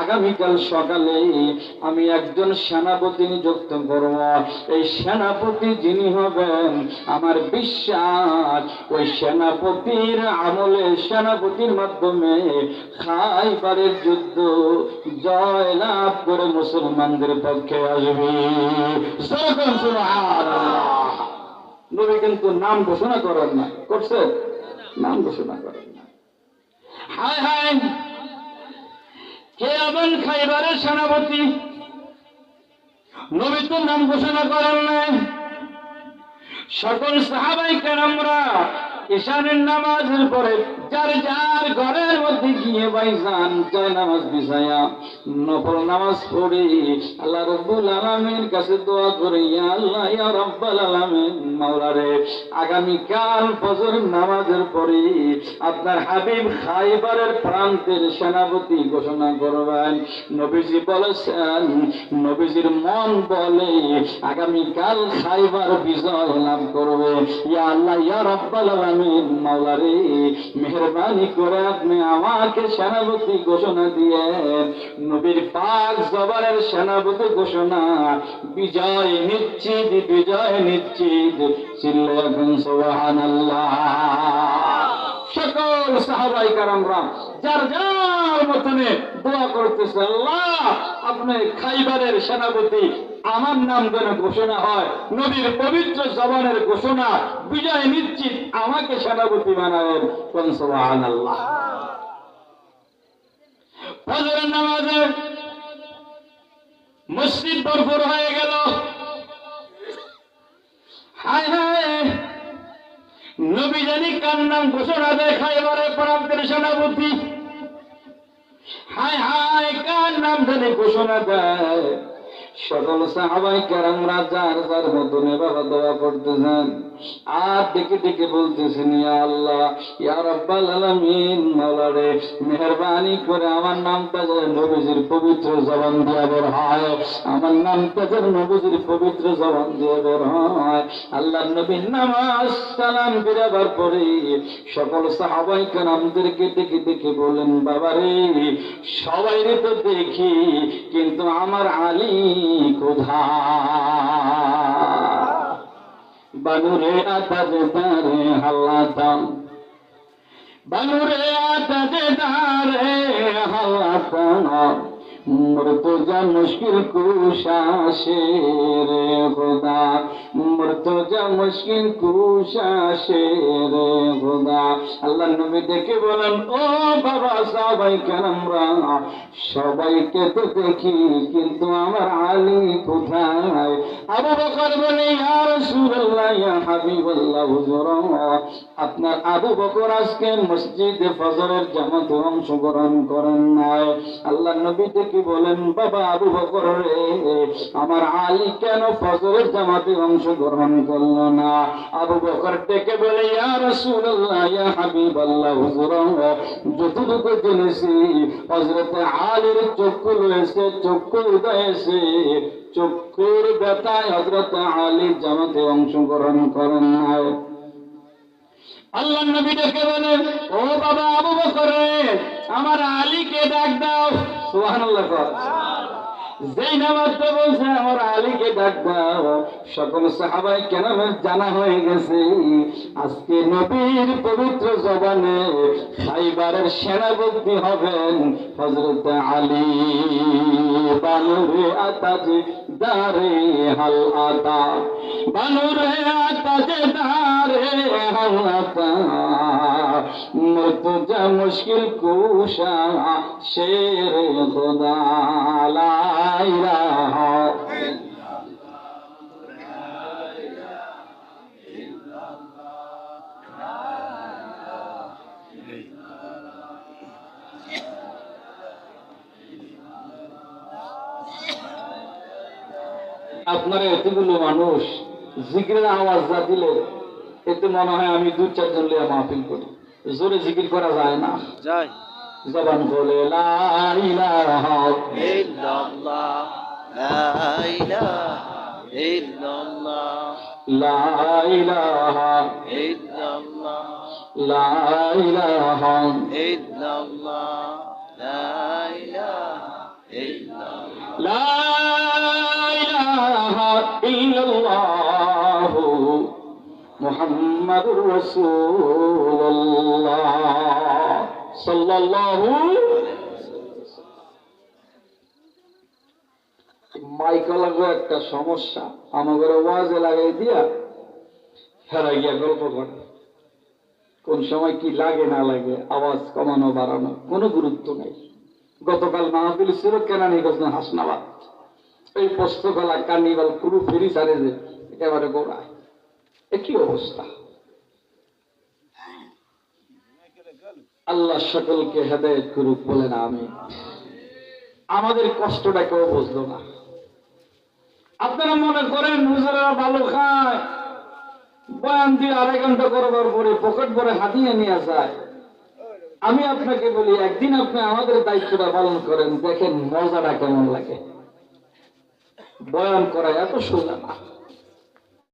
আগামীকাল সকালে আমি একজন সেনাপতি নিযুক্ত করব। এই সেনাপতি যিনি হবেন আমার বিশ্বাস, ওই সেনাপতির আমলে, সেনাপতির মাধ্যমে খাইবারের যুদ্ধ জয় লাভ করে মুসলমানদের পক্ষে আসবে। নবী কিন্তু নাম ঘোষণা করেন না। করছে? নাম ঘোষণা করেন না। হায় হায়! কে আবুল খাইবারের সেনাপতি। নবী তো নাম ঘোষণা করেন সকল সাহাবাই কেরামরা ঈশানের নামাজের পরে যার যার ঘরের মধ্যে গিয়ে বাইজান জয় নামাজ বিছায়া নফল নামাজ পড়ে, আল্লাহ রব্বুল আলামিনের কাছে দোয়া করে আল্লাহ, ইয়া রব্বাল আলামিন, মাওলারে, আগামী কাল ফজর নামাজের পরে আপনার হাবিব খাইবারের প্রান্তের সেনাপতি ঘোষণা করবেন। নবীজি বলেছেন, নবীজির মন বলে আগামী কাল খাইবার বিজয় লাভ করবে। ইয়া আল্লাহ, ইয়া রব্বাল আলামিন মাওলারে, মেহরবানি করে আপনি আমাকে সেনাপতি ঘোষণা দিয়ে, নবীর পাক জবানের সেনাপতি ঘোষণা, বিজয় নিশ্চিত বিজয় নিশ্চিত সকল সাহাবাই কারামরা যার যার মতনে দোয়া করতেছে, আল্লাহ, আপনি খাইবারের সেনাপতি, আমার নাম যেন ঘোষণা হয়। নবীর পবিত্র জবানের ঘোষণা, বিজয় নিশ্চিত আমাকে সেনাপতি বানাবেন। কোন সুবহানাল্লাহ। ফজরের নামাজে মসজিদ ভরপুর হয়ে গেল। হায় হায়, নবী জানি কার নাম ঘোষণা দেয় খাইবারে প্রান্তের সেনাপতি? হায় হায় কার নাম ধরে ঘোষণা দেয়? সকল সাহাবাই কেরামরা যার যার মতনে বাবা দোয়া করতেছেন। আর ডেকে ডেকে বলতেছেন, ইয়া আল্লাহ, ইয়া রব্বাল আলামিন, মাওলারে, মেহেরবানি করে আমার নামটা যেন নবীজির পবিত্র জবান দিয়ে বের হয়। আমার নামটা যেন নবীজির পবিত্র জবান দিয়ে বের হয়। আল্লাহ নবীর নামাজ সালাম ফিরাবার পরে সকল সাহাবাই কেরামদেরকে ডেকে ডেকে বললেন, বাবারে সবাই তো দেখি, কিন্তু আমার আলী কোথায় বানুরে আতাজে দারে হাল্লা দাম। বানুরে আতাজে দারে হাল্লা দাম। মর্তজা মুশকিল কুশা রে খোদা। মর্তজা মুশকিল কুশা রে আল্লাহ নবী দেখে বলেন, ও বাবা সবাই কেনমরা সবাইকে তো দেখি, কিন্তু আমার আলী কোথায়? আবু বকর বলে, ইয়া রাসূলুল্লাহ, ইয়া হাবিবাল্লাহ, হুজুর, আপনার আবু বকর আজকে মসজিদে ফজরের জামাতে অংশগ্রহণ করেন নাই। আল্লাহ নবী দেখে বলেন, বাবা আবু বকর রে, আমার আলী কেন ফজরের জামাতে অংশগ্রহণ করল না? আবু বকর ডেকে বলে, ইয়া রাসূলুল্লাহ, ইয়া হাবিবাল্লাহ, হুজুর, যতটুকু জেনেছি, হযরতে আলীর চক্ষু রয়েছে, চক্ষু উদয়েছে, চক্ষুর ব্যথায় হযরত আলী জামাতে অংশগ্রহণ করেন নাই। আল্লাহ নবী ডেকে বলে ও বাবা আবু বকর আমার আলীকে ডাক দাও। যেই বলছে, আমার সাহাবাই কেন জানা হয়ে গেছে, আজকে নবীর পবিত্র জবানে খাইবারের সেনাপতি হবেন হজরত আলী। বানুরে আতাজে দারে হাল আতা। বানুরে আতাজে দারে হাল আতা। মর্তজা মুশকিল কুশা শের খোদা লা ইলাহা আপনারা এতগুলো মানুষ জিকিরের আওয়াজ যা দিলে এতে মনে হয় আমি দু চারজন লিয়া মাহফিল করি। জোরে জিকির করা যায় না? যায়। জবান বলে লা লা লা লা إلا الله محمد رسول الله صلى الله মাইক লাগবে একটা সমস্যা আমাদের ওয়াজে লাগাই দিয়া হেরা গিয়া গল্প করে কোন সময় কি লাগে না লাগে আওয়াজ কমানো বাড়ানো কোনো গুরুত্ব নেই গতকাল মাহফিল ছিল কেনানি গেছেন হাসনাবাদ এই পোস্তকলা কার্নিভাল পুরো ফেরি সারে যে, একেবারে গোড়ায়। এ কি অবস্থা? আল্লাহ সকলকে হেদায়ত করুক বলেন আমি আমাদের কষ্টটা কেউ বুঝলো না। আপনারা মনে করেন হুজুরা ভালো খায়, বয়ান দিয়ে আড়াই ঘণ্টা করবার পরে পকেট ভরে হাতিয়ে নিয়ে যায়। আমি আপনাকে বলি, একদিন আপনি আমাদের দায়িত্বটা পালন করেন, দেখেন মজাটা কেমন লাগে। বয়ান করা এত সোজা না।